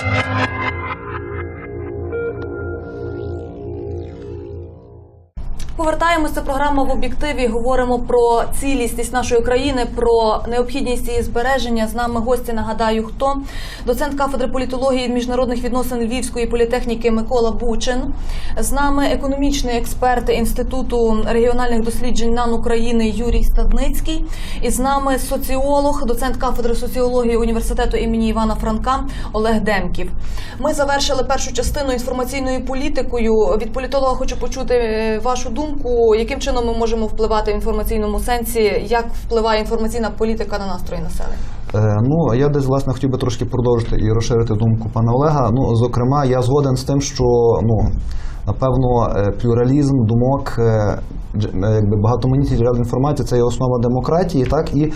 Thank you. Повертаємося. Програма в об'єктиві. Говоримо про цілісність нашої країни, про необхідність її збереження. З нами гості. Нагадаю, хто доцент кафедри політології і міжнародних відносин Львівської політехніки Микола Бучин. З нами економічний експерт інституту регіональних досліджень НАН України Юрій Стадницький. І з нами соціолог, доцент кафедри соціології університету імені Івана Франка Олег Демків. Ми завершили першу частину інформаційною політикою. Від політолога хочу почути е, вашу думку, яким чином ми можемо впливати в інформаційному сенсі, як впливає інформаційна політика на настрої населення. Е, Ну, я десь власне хотів би трошки продовжити і розширити думку пана Олега. Ну, зокрема, я згоден з тим, що ну напевно е, плюралізм думок, е, якби багатоманітність джерел інформації це є основа демократії, так і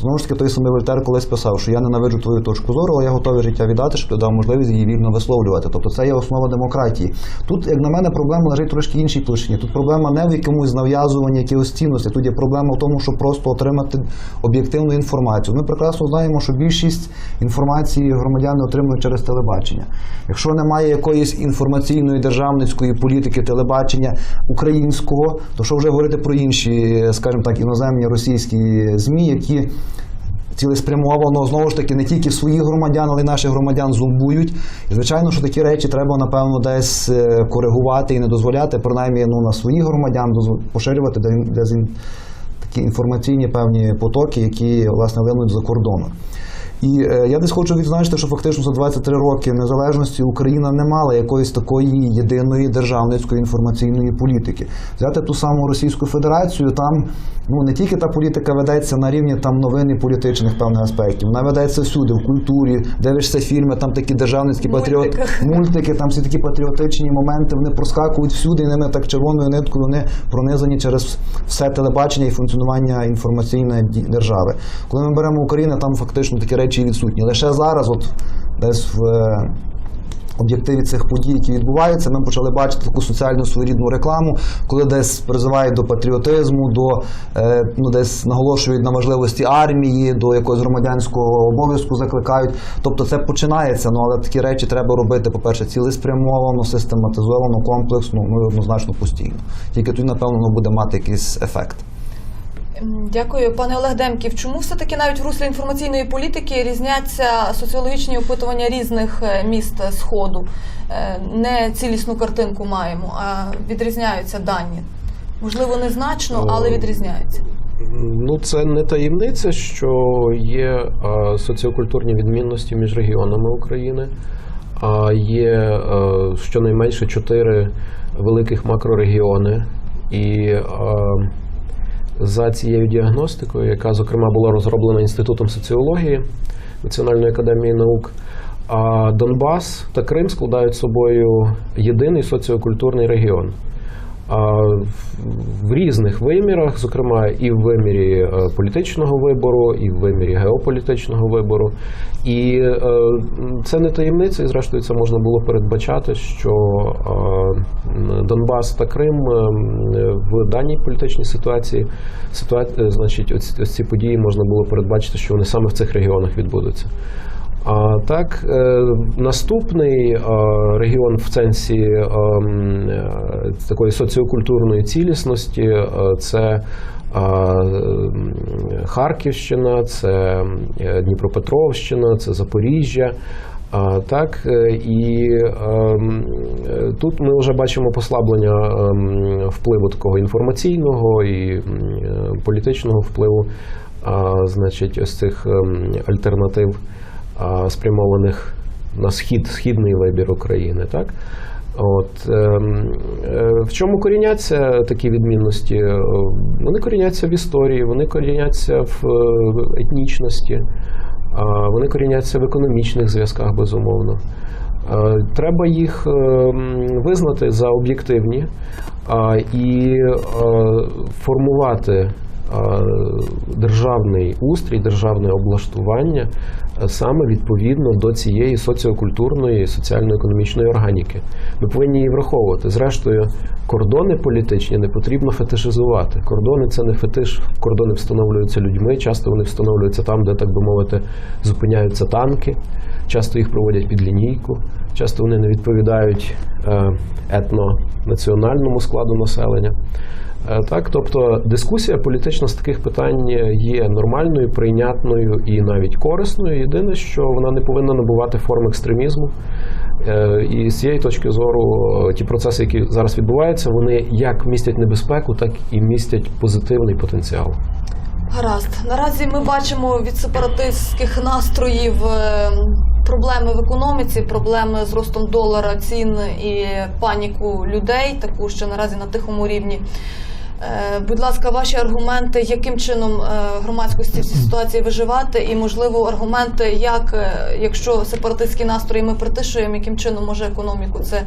знову ж таки той самий Вольтер колись писав, що я ненавиджу твою точку зору, але я готовий життя віддати, щоб ти дав можливість її вільно висловлювати. Тобто це є основа демократії. Тут, як на мене, проблема лежить трошки іншій площині. Тут проблема не в якомусь нав'язуванні якихось цінностей. Тут є проблема в тому, щоб просто отримати об'єктивну інформацію. Ми прекрасно знаємо, що більшість інформації громадяни отримують через телебачення. Якщо немає якоїсь інформаційної державницької політики телебачення українського, то що вже говорити про інші, скажімо так, іноземні російські змі, які цілеспрямовано знову ж таки не тільки своїх громадян, але й наших громадян зумбують. І звичайно, що такі речі треба напевно десь е, коригувати і не дозволяти, принаймні ну, на своїх громадян поширювати для такі інформаційні певні потоки, які власне линуть за кордону. І е, я десь хочу відзначити, що фактично за 23 роки незалежності Україна не мала якоїсь такої єдиної державницької інформаційної політики. Взяти ту саму Російську Федерацію, там ну не тільки та політика ведеться на рівні там новин і політичних певних аспектів, вона ведеться всюди, в культурі, дивишся фільми, там такі державницькі патріот мультики, там всі такі патріотичні моменти, вони проскакують всюди, і ними так червоною ниткою вони пронизані через все телебачення і функціонування інформаційної держави. Коли ми беремо Україну, там фактично такі речі відсутні. Лише зараз, от десь в. е, Об'єктиві цих подій, які відбуваються, ми почали бачити таку соціальну своєрідну рекламу, коли десь призивають до патріотизму, до е, ну десь наголошують на важливості армії, до якогось громадянського обов'язку закликають. Тобто це починається. Ну але такі речі треба робити, по-перше, цілеспрямовано, систематизовано, комплексно, ну однозначно постійно. Тільки тоді, напевно, воно буде мати якийсь ефект. Дякую, пане Олег Демків. Чому все таки навіть в руслі інформаційної політики різняться соціологічні опитування різних е, міст е, сходу? Е, Не цілісну картинку маємо, а відрізняються дані. Можливо, незначно, але відрізняються. Ну, це не таємниця, що є е, соціокультурні відмінності між регіонами України. А є е, щонайменше чотири великих макрорегіони. І е, за цією діагностикою, яка, зокрема, була розроблена Інститутом соціології Національної академії наук, а Донбас та Крим складають собою єдиний соціокультурний регіон. В- різних вимірах, зокрема і в вимірі е, політичного вибору, і в вимірі геополітичного вибору. І е, це не таємниця, і зрештою це можна було передбачати, що е, Донбас та Крим в даній політичній ситуації, ситуа... значить, ось ці події можна було передбачити, що вони саме в цих регіонах відбудуться. А так, е, наступний е, регіон в сенсі е, м, е, такої соціокультурної цілісності це Харківщина, це Дніпропетровщина, це Запоріжжя. Так, і ем, тут ми вже бачимо послаблення ем, впливу такого інформаційного і політичного впливу, значить, ось цих ем, альтернатив спрямованих на схід, східний вибір України. Так? От, ем, е, в чому коріняться такі відмінності? Е, Вони коріняться в історії, вони коріняться в е, етнічності, вони коріняться в економічних зв'язках, безумовно. Треба їх е, визнати за об'єктивні і формувати державний устрій, державне облаштування е, саме відповідно до цієї соціокультурної соціально-економічної органіки. Ми повинні її враховувати. Зрештою, кордони політичні не потрібно фетишизувати. Кордони це не фетиш, кордони встановлюються людьми. Часто вони встановлюються там, де так би мовити, зупиняються танки. Часто їх проводять під лінійку, часто вони не відповідають е, етнонаціональному складу населення. Е, Так, тобто дискусія політична з таких питань є нормальною, прийнятною і навіть корисною. Єдине, що вона не повинна набувати форм екстремізму. Е, І з цієї точки зору е, ті процеси, які зараз відбуваються, вони як містять небезпеку, так і містять позитивний потенціал. Гаразд. Наразі ми бачимо від сепаратистських настроїв проблеми в економіці, проблеми з ростом долара, цін і паніку людей, таку що наразі на тихому рівні. Е, Будь ласка, ваші аргументи, яким чином е, громадськості в цій ситуації виживати, і можливо аргументи, як е, якщо сепаратистські настрої ми притишуємо, яким чином може економіку це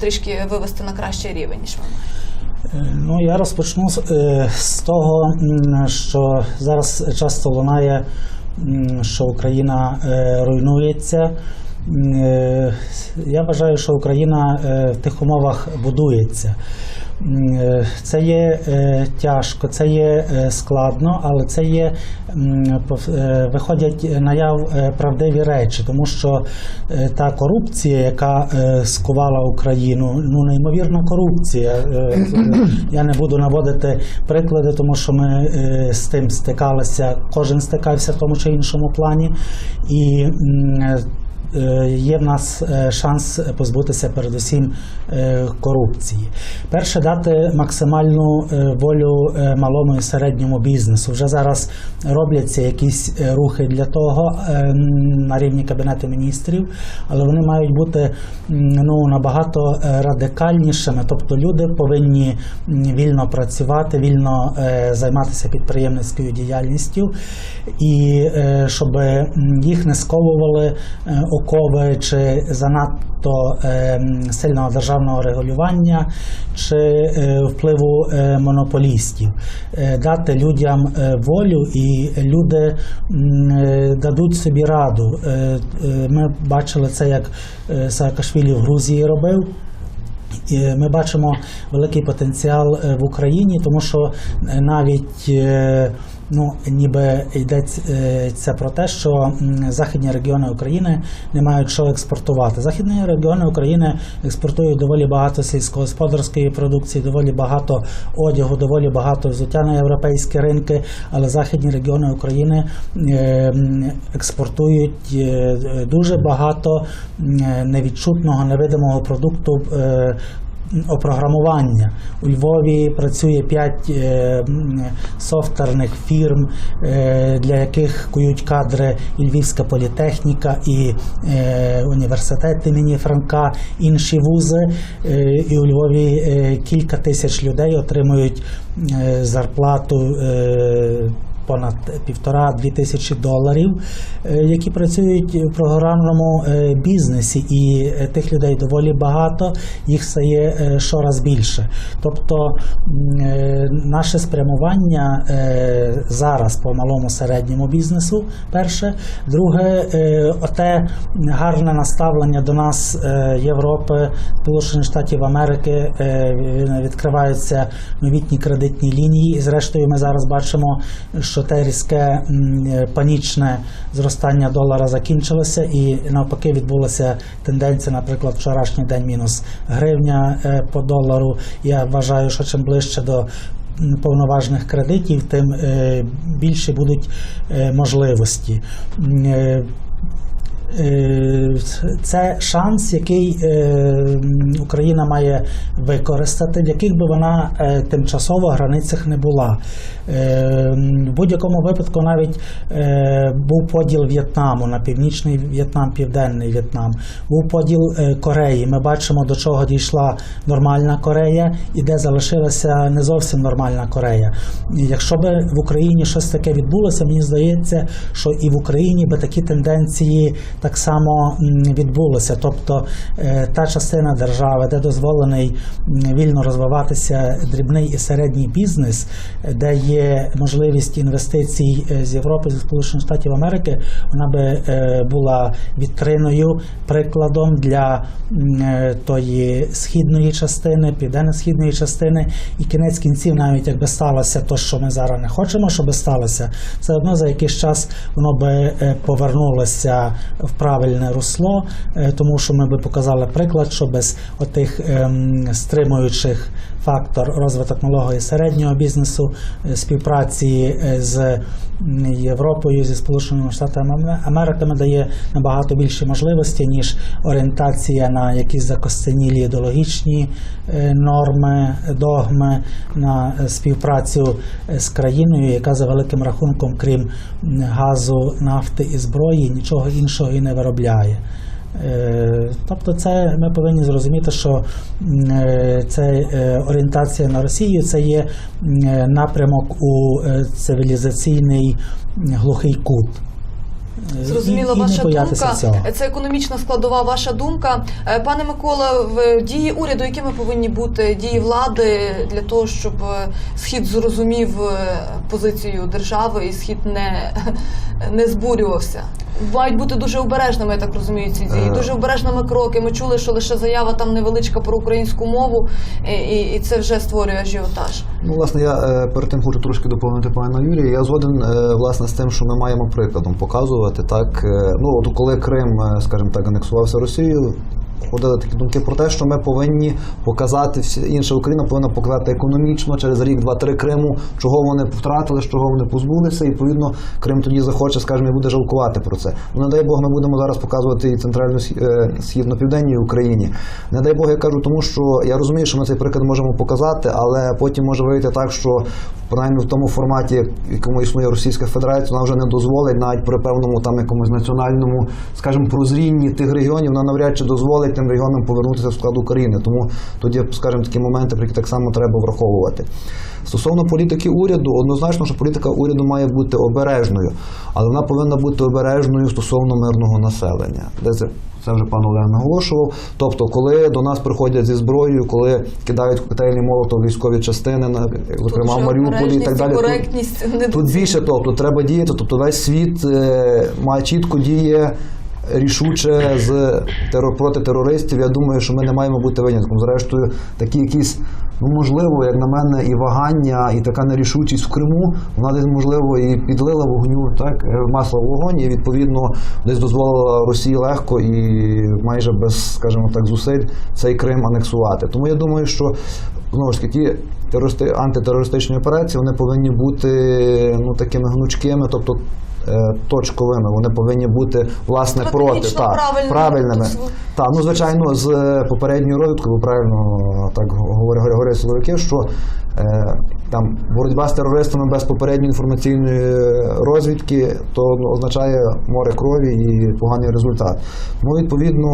трішки вивести на кращий рівень, ніж вона. Ну, я розпочну з, того, що зараз часто лунає, що Україна руйнується. Я вважаю, що Україна в тих умовах будується. Е, Це є е, тяжко, це є е, складно, але це є виходять наяв правдиві речі, тому що та корупція, яка скувала Україну, ну неймовірна корупція. Я не буду наводити приклади, тому що ми з тим стикалися, кожен стикався в тому чи іншому плані. І Є в нас е, шанс позбутися передусім е, корупції. Перше дати максимальну е, волю е, малому і середньому бізнесу. Вже зараз робляться якісь е, рухи для того е, на рівні кабінету міністрів, але вони мають бути ну набагато е, радикальнішими. Тобто люди повинні вільно працювати, вільно е, займатися підприємницькою діяльністю, і е, щоб їх не сковували е, чи занадто е, сильного державного регулювання чи е, впливу е, монополістів, Е, дати людям волю, і люди дадуть собі раду. Ми бачили це, як Саакашвілі в Грузії робив. Ми бачимо великий потенціал в Україні, тому що навіть ну, ніби йдеться про те, що західні регіони України не мають що експортувати. Західні регіони України експортують доволі багато сільськогосподарської продукції, доволі багато одягу, доволі багато взуття на європейські ринки, але західні регіони України е, експортують е, дуже багато невідчутного, невидимого продукту. Е, Опрограмування у Львові працює 5 софтверних фірм, е, для яких кують кадри і Львівська політехніка, і е, університет імені Франка, інші вузи. Е, і у Львові е, кілька тисяч людей отримують е, зарплату. Е, Понад півтора-дві тисячі доларів, е, які працюють в програмному е, бізнесі, і е, тих людей доволі багато, їх стає щораз більше. Тобто наше спрямування зараз по малому середньому бізнесу, перше, друге, оте гарне наставлення до нас Європи, Сполучених Штатів Америки, відкриваються новітні кредитні лінії. І зрештою, ми зараз бачимо, що те різке е, панічне зростання долара закінчилося, і навпаки відбулася тенденція, наприклад, вчорашній день мінус гривня е, по долару. Я вважаю, що чим ближче до повноважних кредитів, тим е, більше будуть можливості. Е, Це шанс, який е, Україна має використати, в яких би вона е, тимчасово границях не була. В будь-якому випадку навіть був поділ В'єтнаму на північний В'єтнам, південний В'єтнам, був поділ Кореї. Ми бачимо, до чого дійшла нормальна Корея і де залишилася не зовсім нормальна Корея. Якщо би в Україні щось таке відбулося, мені здається, що і в Україні би такі тенденції так само відбулося. Тобто е, та частина держави, де дозволений вільно розвиватися дрібний і середній бізнес, де є можливість інвестицій е, з Європи, зі Сполучених Штатів Америки, вона би е, була вітриною, прикладом для тої східної частини, південно-східної частини, і кінець кінців, навіть якби сталося то, що ми зараз не хочемо, щоб сталося, все одно за якийсь час воно би повернулося в правильне русло, е, тому що ми би показали приклад, що без отих ем, стримуючих фактор розвиток малого і середнього бізнесу, е, співпраці е, з Європою, зі Сполученими Штатами Америками дає набагато більше можливості, ніж орієнтація на якісь закостенілі ідеологічні е, норми, догми, на е, співпрацю е, з країною, яка за великим рахунком, крім газу, нафти і зброї, нічого іншого і не виробляє. Е, Тобто, це ми повинні зрозуміти, що е, це е, орієнтація на Росію, це є напрямок у цивілізаційний глухий кут. Зрозуміла і, і ваша думка. цього. Це економічна складова ваша думка. Пане Микола, в дії уряду, якими повинні бути дії влади для того, щоб схід зрозумів позицію держави і схід не, не збурювався? Мають бути дуже обережними, я так розумію, ці дії. Е. Дуже обережними кроки. Ми чули, що лише заява там невеличка про українську мову, і, і, і це вже створює ажіотаж. Ну, власне, я е, перед тим хочу трошки доповнити пана Юрія. Я згоден е, власне з тим, що ми маємо прикладом показувати. Так, ну от коли Крим, скажімо так, анексувався Росією. Ходили такі думки про те, що ми повинні показати інша Україна повинна показати економічно через рік, два-три Криму, чого вони втратили, чого вони позбулися. І відповідно Крим тоді захоче, скажімо, і буде жалкувати про це. Ну не дай Бог, ми будемо зараз показувати і центральну е, східно-південній Україні. Не дай Бог, я кажу, тому що я розумію, що ми цей приклад можемо показати, але потім може вийти так, що принаймні в тому форматі, в якому існує Російська Федерація, вона вже не дозволить навіть при певному там якомусь національному, скажімо, прозрінні тих регіонів, вона навряд чи дозволить тим регіонам повернутися в склад України. Тому тоді, скажімо, такі моменти, які так само треба враховувати. Стосовно політики уряду, однозначно, що політика уряду має бути обережною, але вона повинна бути обережною стосовно мирного населення. Це, вже пан Олег наголошував. Тобто, коли до нас приходять зі зброєю, коли кидають коктейлі молотов військові частини, на зокрема в Маріуполі і так далі. Тут- Тут більше, тобто треба діяти. Тобто весь світ е, має чітко діє рішуче з терор проти терористів. Я думаю, що ми не маємо бути винятком. Зрештою, такі якісь. Ну, можливо, як на мене, і вагання, і така нерішучість в Криму, вона десь можливо і підлила вогню, так е, масло в вогонь, і відповідно десь дозволила Росії легко і майже без, скажімо так, зусиль цей Крим анексувати. Тому я думаю, що знову ж таки терористи, антитерористичні операції вони повинні бути ну такими гнучкими, тобто е, точковими. Вони повинні бути власне проти Стратегічно так, правильними. Так, ну звичайно, з попередньою розвідкою, ви правильно так говорять говорять силовики, що е, там боротьба з терористами без попередньої інформаційної розвідки, то ну, означає море крові і поганий результат. Ну, відповідно,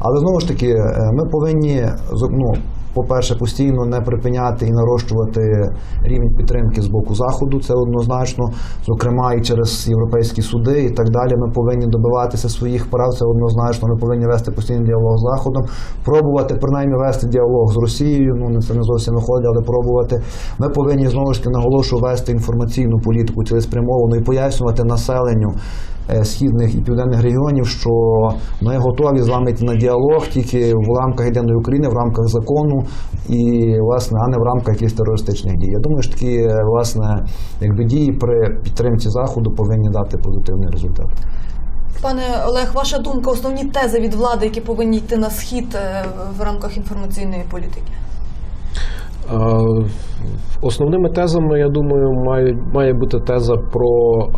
але знову ж таки, е, ми повинні ну, по-перше, постійно не припиняти і нарощувати рівень підтримки з боку заходу. Це однозначно, зокрема і через європейські суди і так далі. Ми повинні добиватися своїх прав. Це однозначно. Ми повинні вести постійний діалог з заходом, пробувати принаймні вести діалог з Росією. Ну не це не зовсім виходить, але пробувати. Ми повинні знову ж таки наголошую вести інформаційну політику цілеспрямовану і пояснювати населенню східних і південних регіонів, що ми готові з вами йти на діалог тільки в рамках єдиної України, в рамках закону і власне, а не в рамках якихось терористичних дій. Я думаю, що такі е, власне якби дії при підтримці заходу повинні дати позитивний результат. Пане Олег, ваша думка, основні тези від влади, які повинні йти на схід е, в рамках інформаційної політики? Е, Основними тезами, я думаю, має, має бути теза про е,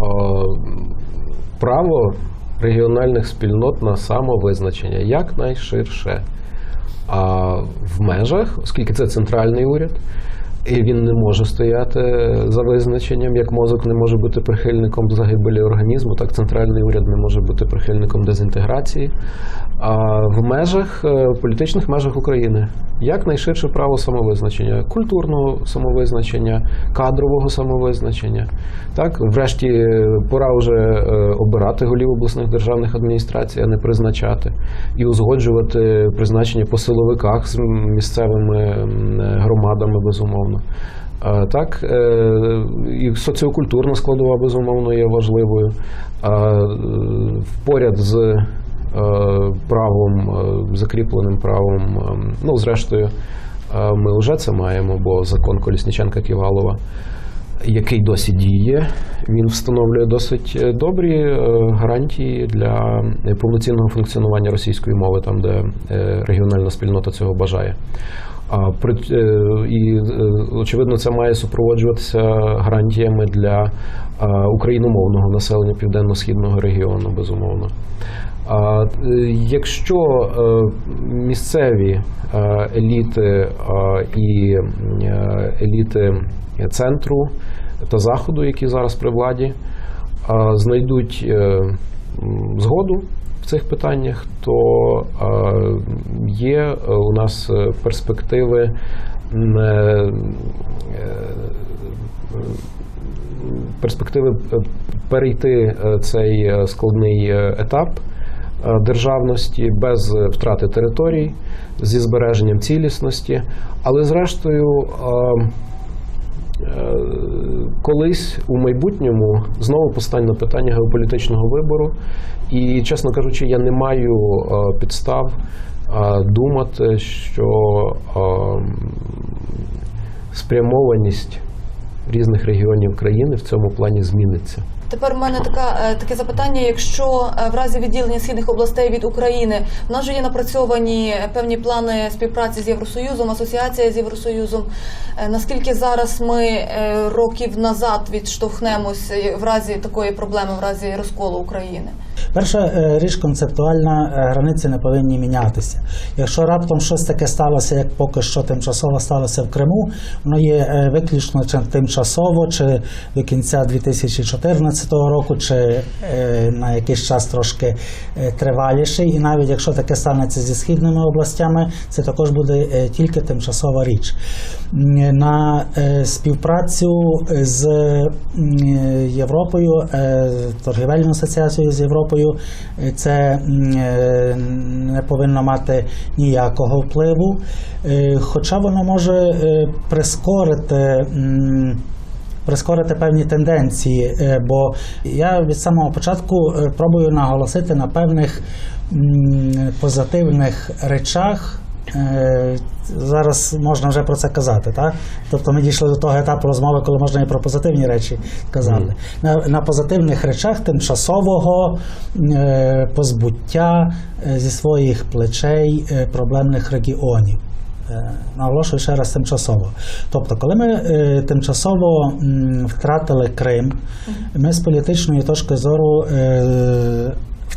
право регіональних спільнот на самовизначення якнайширше. А в межах, оскільки це центральний уряд, і він не може стояти за визначенням, як мозок не може бути прихильником загибелі організму, так центральний уряд не може бути прихильником дезінтеграції. а в межах е, політичних межах України. Як найширше право самовизначення, культурного самовизначення, кадрового самовизначення. Так, врешті, е, пора вже е, обирати голів обласних державних адміністрацій, а не призначати, і узгоджувати призначення по силовиках з місцевими громадами, безумовно. Е, Так, е, і соціокультурна складова, безумовно, є важливою. Е, Поряд з е, правом, закріпленим правом, ну, зрештою, ми вже це маємо, бо закон Колісніченка Ківалова, який досі діє, він встановлює досить добрі гарантії для повноцінного функціонування російської мови, там, де регіональна спільнота цього бажає. Е, і е, очевидно, це має супроводжуватися гарантіями для україномовного населення південно-східного регіону, безумовно. Е, якщо місцеві еліти і еліти центру та заходу, які зараз при владі, знайдуть згоду в цих питаннях, то е, є у нас е, перспективи е, перспективи перейти цей складний етап державності без втрати територій, зі збереженням цілісності, але зрештою. Колись у майбутньому знову постане питання геополітичного вибору. І, чесно кажучи, я не маю е, підстав е, думати, що е, спрямованість різних регіонів країни в цьому плані зміниться. Тепер в мене така е, таке запитання: якщо е, в разі відділення східних областей від України в нас же є напрацьовані певні плани співпраці з Євросоюзом, асоціація з Євросоюзом. е, Наскільки зараз ми років назад відштовхнемось в разі такої проблеми, в разі розколу України? Перша е, річ концептуальна, е, границі не повинні мінятися. Якщо раптом щось таке сталося, як поки що тимчасово сталося в Криму, воно є е, виключно чи тимчасово, чи до кінця 2014 року, чи на якийсь час трошки триваліший. І навіть якщо таке станеться зі східними областями, це також буде тільки тимчасова річ. На співпрацю з Європою, торгівельною асоціацією з Європою, е, це е, не повинно мати ніякого впливу, Е, хоча воно може прискорити. Прискорити певні тенденції, бо я від самого початку пробую наголосити на певних позитивних речах. Е, Зараз можна вже про це казати, так? Тобто ми дійшли до того етапу розмови, коли можна і про позитивні речі казати. На, на позитивних речах тимчасового е, позбуття е, зі своїх плечей е, проблемних регіонів. Е, Наголошую ще раз тимчасово. Тобто, коли ми е, тимчасово м, втратили Крим, ми з політичної точки зору е,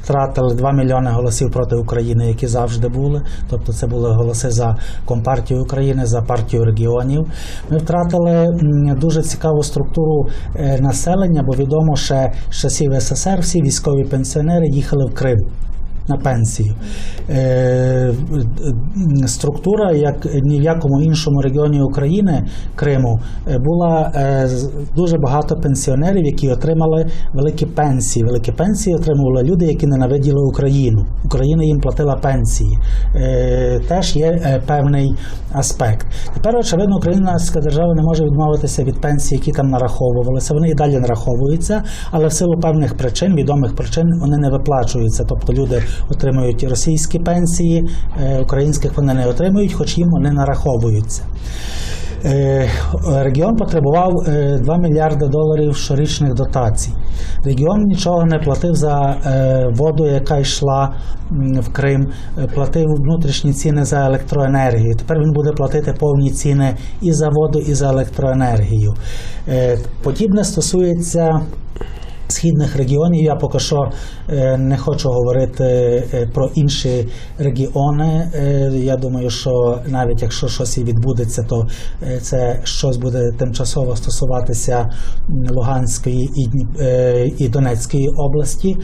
втратили 2 мільйони голосів проти України, які завжди були. Тобто це були голоси за Компартію України, за партію регіонів. Ми втратили дуже цікаву структуру е, населення, бо відомо, ще з часів СССР всі військові пенсіонери їхали в Крим на пенсію. Е, структура, як ні в якому іншому регіоні України, Криму, е, була е, дуже багато пенсіонерів, які отримали великі пенсії. Великі пенсії отримували люди, які ненавиділи Україну. Україна їм платила пенсії. Е, теж є е, певний аспект. Тепер, очевидно, українська держава не може відмовитися від пенсій, які там нараховувалися. Вони і далі нараховуються, але в силу певних причин, відомих причин, вони не виплачуються. Тобто люди отримують російські пенсії, е, українських вони не отримують, хоч їм вони нараховуються. Е, Регіон потребував е, 2 мільярди доларів щорічних дотацій. Регіон нічого не платив за е, воду, яка йшла в Крим, е, платив внутрішні ціни за електроенергію. Тепер він буде платити повні ціни і за воду, і за електроенергію. Е, Подібне стосується східних регіонів. Я поки що е, не хочу говорити е, про інші регіони. Е, Я думаю, що навіть якщо щось і відбудеться, то це щось буде тимчасово стосуватися Луганської і, і Донецької області,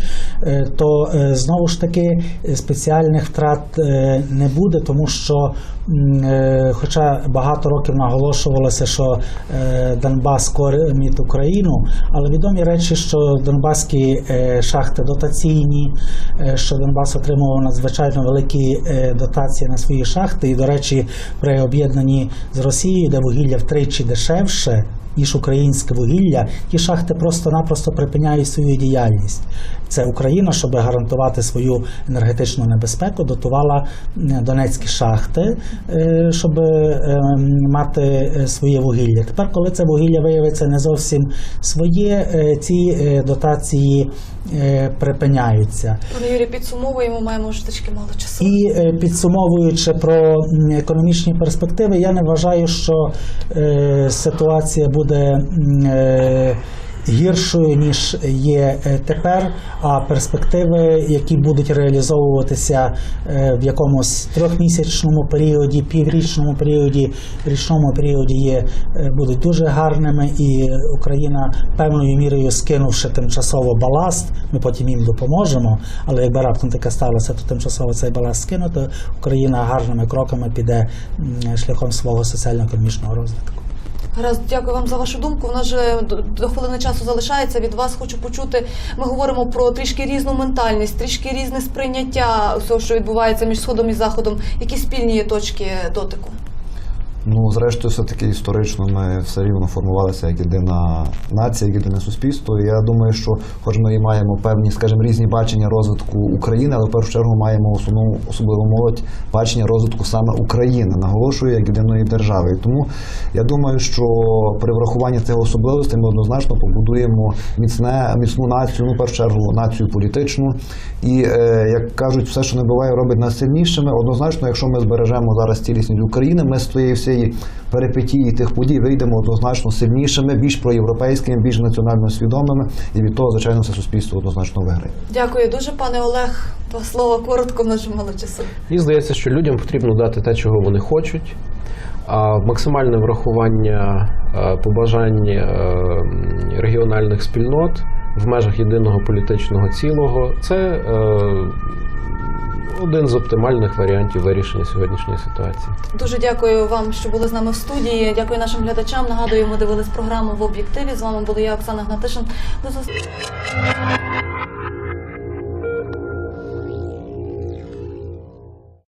то знову ж таки спеціальних втрат не буде, тому що, хоча багато років наголошувалося, що Донбас кормить Україну, але відомі речі, що Донбаські е, шахти дотаційні, е, що Донбас отримував надзвичайно великі е, дотації на свої шахти. І, до речі, при об'єднанні з Росією, де вугілля втричі дешевше. Ніж українське вугілля, ті шахти просто-напросто припиняють свою діяльність. Це Україна, щоб гарантувати свою енергетичну небезпеку, дотувала донецькі шахти, е, щоб е, мати е, своє вугілля. Тепер, коли це вугілля виявиться не зовсім своє, е, ці е, дотації е, припиняються. Пане Юрій, підсумовуємо, маємо вже трішки мало часу. І е, підсумовуючи про економічні перспективи, я не вважаю, що е, ситуація буде е, гіршою ніж є е, тепер. А перспективи, які будуть реалізовуватися е, в якомусь трьохмісячному періоді, піврічному періоді, річному періоді, є е, будуть дуже гарними, і Україна певною мірою скинувши тимчасово баласт, ми потім їм допоможемо. Але якби раптом таке сталося, то тимчасово цей баласт скинути, Україна гарними кроками піде шляхом свого соціально-економічного розвитку. Гаразд, дякую вам за вашу думку. У нас же до, хвилини часу залишається. Від вас хочу почути. Ми говоримо про трішки різну ментальність, трішки різне сприйняття всього, що відбувається між сходом і заходом. Які спільні є точки дотику? Ну, зрештою, все-таки історично ми все рівно формувалися як єдина нація, як єдине суспільство. Я думаю, що хоч ми і маємо певні, скажімо, різні бачення розвитку України, але в першу чергу маємо основну особливу молодь бачення розвитку саме України, наголошую, як єдиної держави. І тому я думаю, що при врахуванні цих особливостей ми однозначно побудуємо міцне, міцну націю, ну, в першу чергу, націю політичну. І е, як кажуть, все, що не буває, робить нас сильнішими. Однозначно, якщо ми збережемо зараз цілісність України, ми з всієї перипетії тих подій вийдемо однозначно сильнішими, більш проєвропейськими, більш національно свідомими, і від того, звичайно, все суспільство однозначно виграє. Дякую дуже, пане Олег. Два слова коротко, в нас мало часу. Мені здається, що людям потрібно дати те, чого вони хочуть. А максимальне врахування е, побажань е, регіональних спільнот в межах єдиного політичного цілого це е, один з оптимальних варіантів вирішення сьогоднішньої ситуації. Дуже дякую вам, що були з нами в студії. Дякую нашим глядачам. Нагадую, ми дивились програму в об'єктиві. З вами була я, Оксана Гнатишин. До зустрічі.